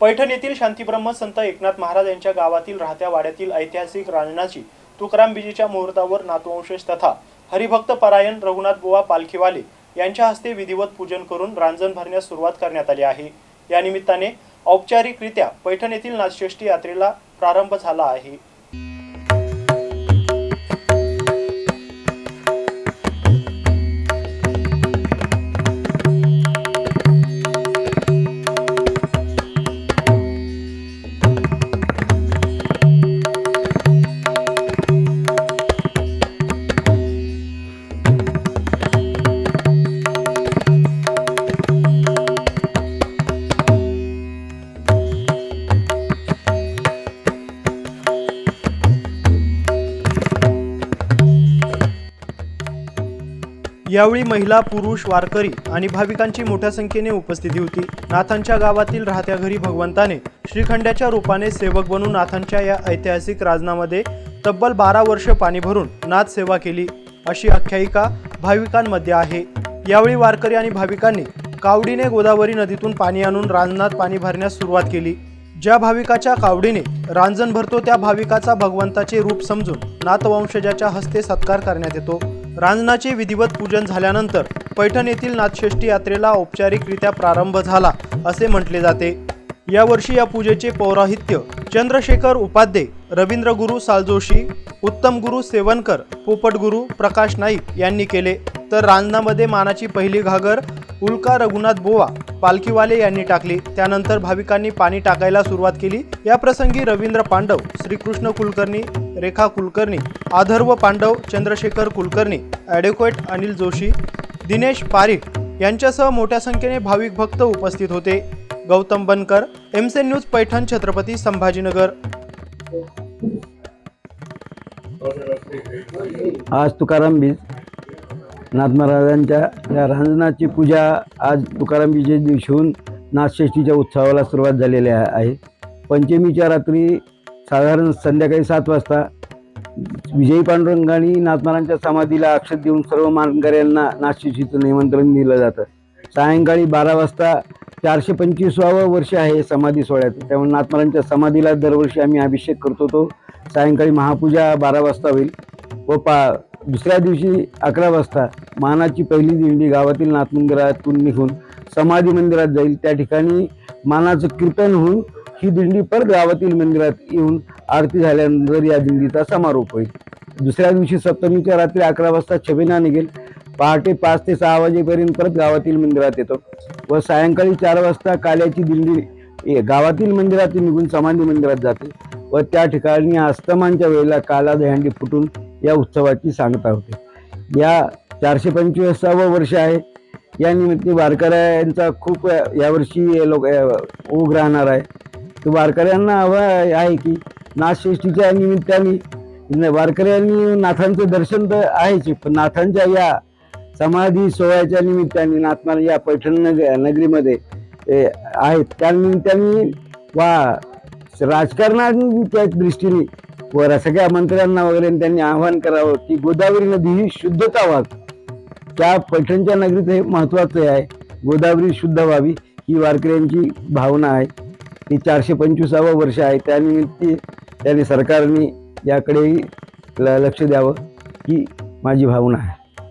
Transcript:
पैठण येथील शांतीब्रह्म संत एकनाथ महाराज यांच्या गावातील राहत्या वाड्यातील ऐतिहासिक रांजणाची तुकाराम बीजेच्या मुहूर्तावर नातवंशेष तथा हरिभक्त परायण रघुनाथ बुवा पालखीवाले यांच्या हस्ते विधिवत पूजन करून रांजण भरण्यास सुरुवात करण्यात आली आहे. या निमित्ताने औपचारिकरित्या पैठण येथील नाथषष्ठी यात्रेला प्रारंभ झाला आहे. यावेळी महिला पुरुष वारकरी आणि भाविकांची मोठ्या संख्येने उपस्थिती होती. नाथांच्या गावातील राहत्या घरी भगवंताने श्रीखंड्याच्या रूपाने सेवक बनून नाथांच्या या ऐतिहासिक राजनामध्ये तब्बल बारा वर्ष पाणी भरून नाथ सेवा केली. अशी आख्यायिका भाविकांमध्ये आहे. यावेळी वारकरी आणि भाविकांनी कावडीने गोदावरी नदीतून पाणी आणून रांजणात पाणी भरण्यास सुरुवात केली. ज्या भाविकाच्या कावडीने रांजण भरतो त्या भाविकाचा भगवंताचे रूप समजून नाथवंशजाच्या हस्ते सत्कार करण्यात येतो. रांजणाचे विधिवत पूजन झाल्यानंतर पैठण येथील नाथषष्ठी यात्रेला औपचारिकरित्या प्रारंभ झाला असे म्हटले जाते. यावर्षी या पूजेचे पौराहित्य चंद्रशेखर उपाध्ये रवींद्र गुरु सालजोशी उत्तम गुरु सेवनकर पोपट गुरु प्रकाश नाईक यांनी केले. तर रांजणामध्ये मानाची पहिली घागर उल्का रघुनाथ बोवा पालखीवाले यांनी टाकली. त्यानंतर भाविकांनी पाणी टाकायला सुरुवात केली. याप्रसंगी रवींद्र पांडव श्रीकृष्ण कुलकर्णी रेखा कुलकर्णी आधर्व पांडव चंद्रशेखर कुलकर्णी ॲडव्होकेट अनिल जोशी दिनेश पारिख यांच्यासह मोठ्या संख्येने भाविक भक्त उपस्थित होते. गौतम बनकर एमसे न्यूज पैठण छत्रपती संभाजीनगर. आज तुकाराम बीज नाथ महाराजांच्या या रांजणाची पूजा आज तुकाराम बीजे दिवशीहून नाथषष्ठीच्या उत्सवाला सुरुवात झालेली आहे. पंचमीच्या रात्री साधारण संध्याकाळी सात वाजता विजयी पांडुरंगाने नाथ समाधीला अक्षत देऊन सर्व मानकऱ्यांना नाथषष्ठीचं निमंत्रण दिलं जातं. सायंकाळी बारा वाजता चारशे पंचवीसावं वर्ष आहे समाधी सोहळ्याचं. त्यामुळे नातमहारांच्या समाधीला दरवर्षी आम्ही अभिषेक करतो तो. सायंकाळी महापूजा बारा वाजता होईल व पा दुसऱ्या दिवशी अकरा वाजता मानाची पहिली दिंडी गावातील नाथ मंदिरातून निघून समाधी मंदिरात जाईल. त्या ठिकाणी मानाचं कीर्तन होऊन ही दिंडी परत गावातील मंदिरात येऊन आरती झाल्यानंतर या दिंडीचा समारोप होईल. दुसऱ्या दिवशी सप्तमीच्या रात्री अकरा वाजता छबिना निघेल. पहाटे पाच ते सहा वाजेपर्यंत परत गावातील मंदिरात येतो. व सायंकाळी चार वाजता काल्याची दिंडी गावातील मंदिरातून निघून समाधी मंदिरात जाते. व त्या ठिकाणी अस्तमांच्या वेळेला काला दहंडी फुटून या उत्सवाची सांगता होते. या चारशे पंचवीसावं वर्ष आहे. या निमित्त वारकऱ्यांचा खूप यावर्षी लोक अ, ओघ राहणार आहे. तर वारकऱ्यांना हवं आहे की नाथषष्टीच्या निमित्ताने. वारकऱ्यांनी नाथांचं दर्शन तर आहेच पण नाथांच्या या समाधी सोहळ्याच्या निमित्ताने नाथमाला या पैठण नग नगरीमध्ये आहेत. त्या निमित्ताने वा राजकारणाच्या दृष्टीने व सगळ्या मंत्र्यांना वगैरे त्यांनी आवाहन करावं की गोदावरी नदी ही शुद्धता व्हावी. त्या पैठणच्या नगरीत हे महत्त्वाचं आहे. गोदावरी शुद्ध व्हावी ही वारकऱ्यांची भावना आहे. ती चारशे पंचवीसावं वर्ष आहे. त्यानिमित्ती त्याने सरकारने याकडेही ल लक्ष द्यावं ही माझी भावना आहे.